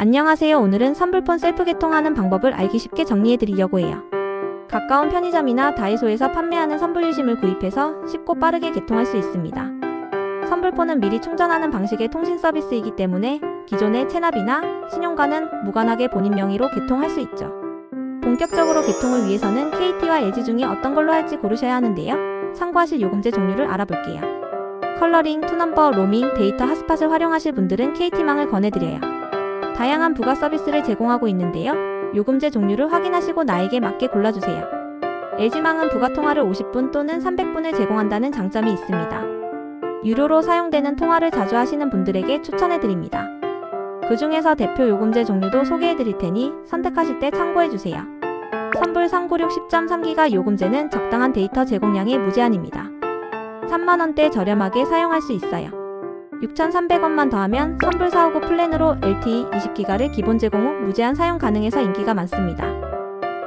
안녕하세요. 오늘은 선불폰 셀프 개통하는 방법을 알기 쉽게 정리해 드리려고 해요. 가까운 편의점이나 다이소에서 판매하는 선불 유심을 구입해서 쉽고 빠르게 개통할 수 있습니다. 선불폰은 미리 충전하는 방식의 통신 서비스이기 때문에 기존의 체납이나 신용과는 무관하게 본인 명의로 개통할 수 있죠. 본격적으로 개통을 위해서는 KT와 LG 중에 어떤 걸로 할지 고르셔야 하는데요. 참고하실 요금제 종류를 알아볼게요. 컬러링, 투넘버, 로밍, 데이터 핫스팟을 활용하실 분들은 KT망을 권해드려요. 다양한 부가 서비스를 제공하고 있는데요. 요금제 종류를 확인하시고 나에게 맞게 골라주세요. LG망은 부가 통화를 50분 또는 300분을 제공한다는 장점이 있습니다. 유료로 사용되는 통화를 자주 하시는 분들에게 추천해드립니다. 그 중에서 대표 요금제 종류도 소개해드릴 테니 선택하실 때 참고해주세요. 선불 396 10.3기가 요금제는 적당한 데이터 제공량이 무제한입니다. 3만원대 저렴하게 사용할 수 있어요. 6,300원만 더하면 선불 459 플랜으로 LTE 20기가를 기본 제공 후 무제한 사용 가능해서 인기가 많습니다.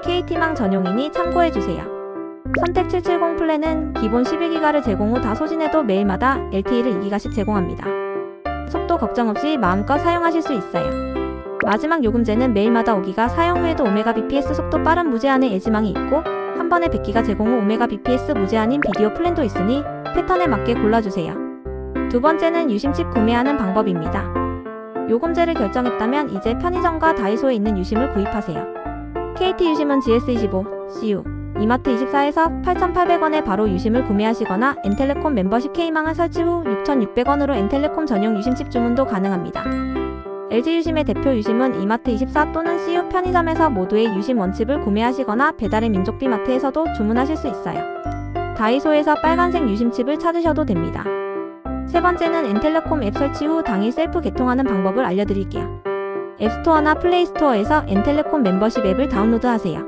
KT망 전용이니 참고해주세요. 선택 770 플랜은 기본 11기가를 제공 후 다 소진해도 매일마다 LTE를 2기가씩 제공합니다. 속도 걱정 없이 마음껏 사용하실 수 있어요. 마지막 요금제는 매일마다 5기가 사용 후에도 오메가 bps 속도 빠른 무제한의 LG망이 있고 한 번에 100기가 제공 후 오메가 bps 무제한인 비디오 플랜도 있으니 패턴에 맞게 골라주세요. 두 번째는 유심칩 구매하는 방법입니다. 요금제를 결정했다면 이제 편의점과 다이소에 있는 유심을 구입하세요. KT 유심은 GS25, CU, 이마트 24에서 8,800원에 바로 유심을 구매하시거나 엔텔레콤 멤버십 K망을 설치 후 6,600원으로 엔텔레콤 전용 유심칩 주문도 가능합니다. LG 유심의 대표 유심은 이마트 24 또는 CU 편의점에서 모두의 유심 원칩을 구매하시거나 배달의 민족비 마트에서도 주문하실 수 있어요. 다이소에서 빨간색 유심칩을 찾으셔도 됩니다. 세 번째는 엔텔레콤 앱 설치 후 당일 셀프 개통하는 방법을 알려드릴게요. 앱스토어나 플레이스토어에서 엔텔레콤 멤버십 앱을 다운로드하세요.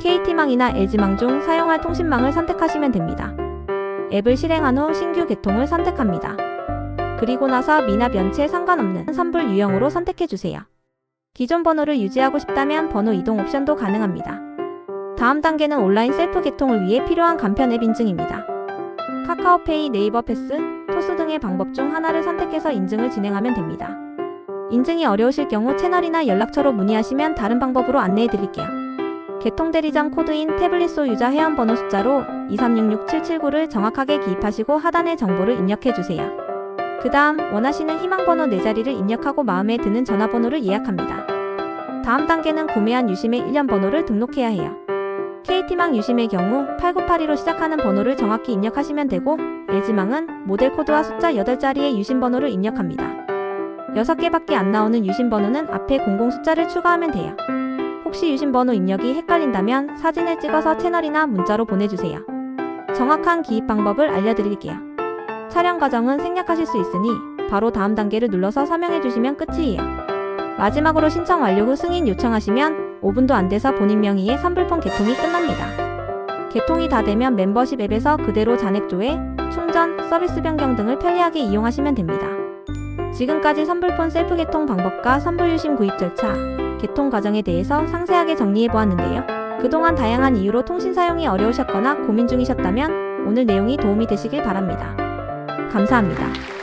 KT망이나 LG망 중 사용할 통신망을 선택하시면 됩니다. 앱을 실행한 후 신규 개통을 선택합니다. 그리고 나서 미납 연체에 상관없는 선불 유형으로 선택해주세요. 기존 번호를 유지하고 싶다면 번호 이동 옵션도 가능합니다. 다음 단계는 온라인 셀프 개통을 위해 필요한 간편 앱 인증입니다. 카카오페이, 네이버 패스, 토스 등의 방법 중 하나를 선택해서 인증을 진행하면 됩니다. 인증이 어려우실 경우 채널이나 연락처로 문의하시면 다른 방법으로 안내해 드릴게요. 개통 대리점 코드인 태블릿 소 유자 회원번호 숫자로 2366779를 정확하게 기입하시고 하단의 정보를 입력해 주세요. 그 다음 원하시는 희망번호 4자리를 입력하고 마음에 드는 전화번호를 예약합니다. 다음 단계는 구매한 유심의 1년 번호를 등록해야 해요. KT망 유심의 경우 8982로 시작하는 번호를 정확히 입력하시면 되고 LG망은 모델 코드와 숫자 8자리의 유심 번호를 입력합니다. 6개밖에 안 나오는 유심 번호는 앞에 00 숫자를 추가하면 돼요. 혹시 유심 번호 입력이 헷갈린다면 사진을 찍어서 채널이나 문자로 보내주세요. 정확한 기입 방법을 알려드릴게요. 촬영 과정은 생략하실 수 있으니 바로 다음 단계를 눌러서 서명해 주시면 끝이에요. 마지막으로 신청 완료 후 승인 요청하시면 5분도 안 돼서 본인 명의의 선불폰 개통이 끝납니다. 개통이 다 되면 멤버십 앱에서 그대로 잔액 조회, 충전, 서비스 변경 등을 편리하게 이용하시면 됩니다. 지금까지 선불폰 셀프 개통 방법과 선불 유심 구입 절차, 개통 과정에 대해서 상세하게 정리해 보았는데요. 그동안 다양한 이유로 통신 사용이 어려우셨거나 고민 중이셨다면 오늘 내용이 도움이 되시길 바랍니다. 감사합니다.